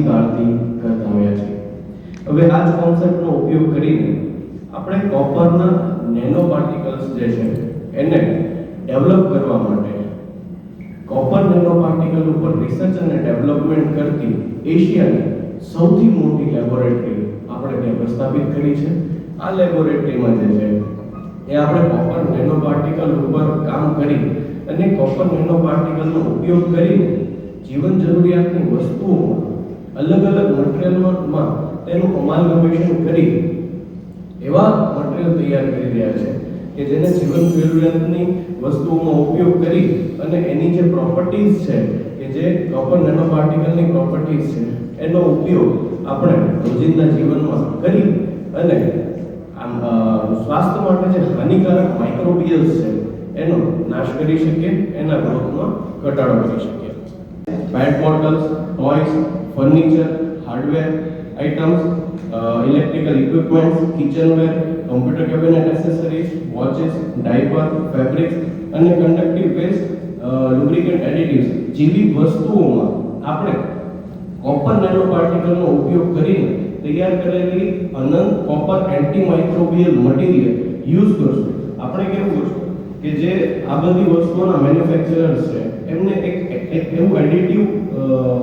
કરતા આવ્યા છીએ હવે આ જ કોન્સેપ્ટનો ઉપયોગ કરીને આપણે કોપરના નેનો પાર્ટિકલ્સ જે છે, એને ડેવલપ કરવા માટે કોપર નેનો પાર્ટિકલ ઉપર રિસર્ચ અને ડેવલપમેન્ટ કરતી એશિયાની સૌથી મોટી લેબોરેટરી આપણે ત્યાં પ્રસ્થાપિત કરી છે. આ લેબોરેટરીમાં જે છે, એ આપણે કોપર નેનો પાર્ટિકલ ઉપર કામ કરી અને કોપર નેનો પાર્ટિકલનો ઉપયોગ કરીને જીવન જરૂરિયાતની વસ્તુઓમાં અલગ અલગ મટીરિયલમાં તેનું અમાલગમેશન કરી એવા મટીરિયલ તૈયાર કરી રહ્યા છે કે જેને જીવન જરૂરિયાતની વસ્તુઓમાં ઉપયોગ કરી અને એની જે પ્રોપર્ટીઝ છે, કે જે કોપર નેનો પાર્ટિકલની પ્રોપર્ટીઝ છે, એનો ઉપયોગ આપણે રોજિંદા જીવનમાં કરી અને સ્વાસ્થ્ય માટે જે હાનિકારક માઇક્રોબિયલ્સ છે, એનો નાશ કરી શકીએ, એના ગ્રોથમાં ઘટાડો કરી શકીએ. PET bottles toys furniture hardware items electrical equipments kitchenware computer cabinet accessories watches diaper fabrics અને કન્ડક્ટિવ વેસ્ટ લુબ્રિકેન્ટ એડિટિવ્સ જેવી વસ્તુઓમાં આપણે કોપર નેનો પાર્ટિકલનો ઉપયોગ કરીને તૈયાર કરેલી Anant copper antimicrobial material use કરશું. આપણે કેવું કરશું કે જે આ બધી વસ્તુઓના મેન્યુફેક્ચરર્સ છે, એમને એક એક- એવું એડિટિવ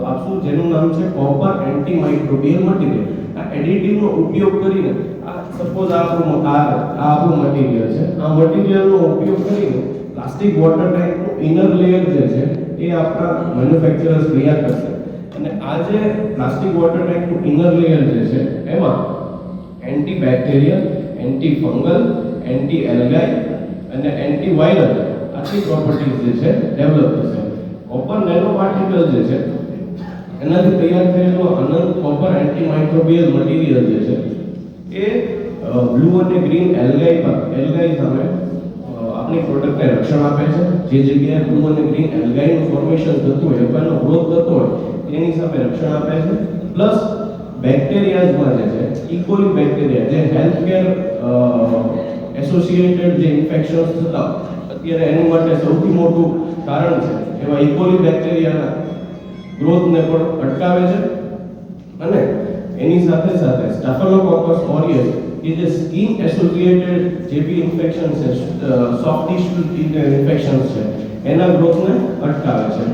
આપશું જેનું નામ છે કોપર એન્ટીમાઇક્રોબિયલ મટીરિયલ આ એડિટિવનો ઉપયોગ કરીને, આ સપોઝ આ આપણું આ આપણું મટીરિયલ છે, આ મટીરિયલનો ઉપયોગ કરીને પ્લાસ્ટિક વોટર ટેન્કનું ઇનર લેયર જે છે, એ આપણા મેન્યુફેક્ચરર્સ તૈયાર કરશે. અને આ જે પ્લાસ્ટિક વોટર ટેન્કનું ઇનર લેયર જે છે, એમાં anti bacterial anti fungal anti algae અને એન્ટી વાયરલ આટલી પ્રોપર્ટીઝ જે છે ડેવલપ થશે. કોપર નેનો પાર્ટિકલ જે છે, એનાથી તૈયાર થયેલો Anant copper anti microbial material જે છે, એ બ્લુ અને ગ્રીન એલ્ગાઈ એલ્ગાઈ સામે આપણી પ્રોડક્ટને રક્ષણ આપે છે. જે જગ્યાએ બ્લુ અને ગ્રીન એલ્ગાઈનું ફોર્મેશન થતું હોય એનો ગ્રોથ થતો હોય, એની સામે રક્ષણ આપે છે. પ્લસ બેક્ટેરિયાઝમાં જે છે ઇકોલી બેક્ટેરિયા જે હેલ્થ કેર એસોસિએટેડ જે ઇન્ફેક્શન્સ થતા, અત્યારે એનું માટે સૌથી મોટું કારણ છે. એવા ઇકોલી બેક્ટેરિયાના ગ્રોથને પણ અટકાવે છે અને એની સાથે સાથે સ્ટાફિલોકોકસ ઓરિયસ કે જે સ્કિન એસોસિએટેડ જે બી ઇન્ફેક્શન છે સોફ્ટ ટિશ્યુ ઇન્ફેક્શન્સ છે, એના ગ્રોથને અટકાવે છે.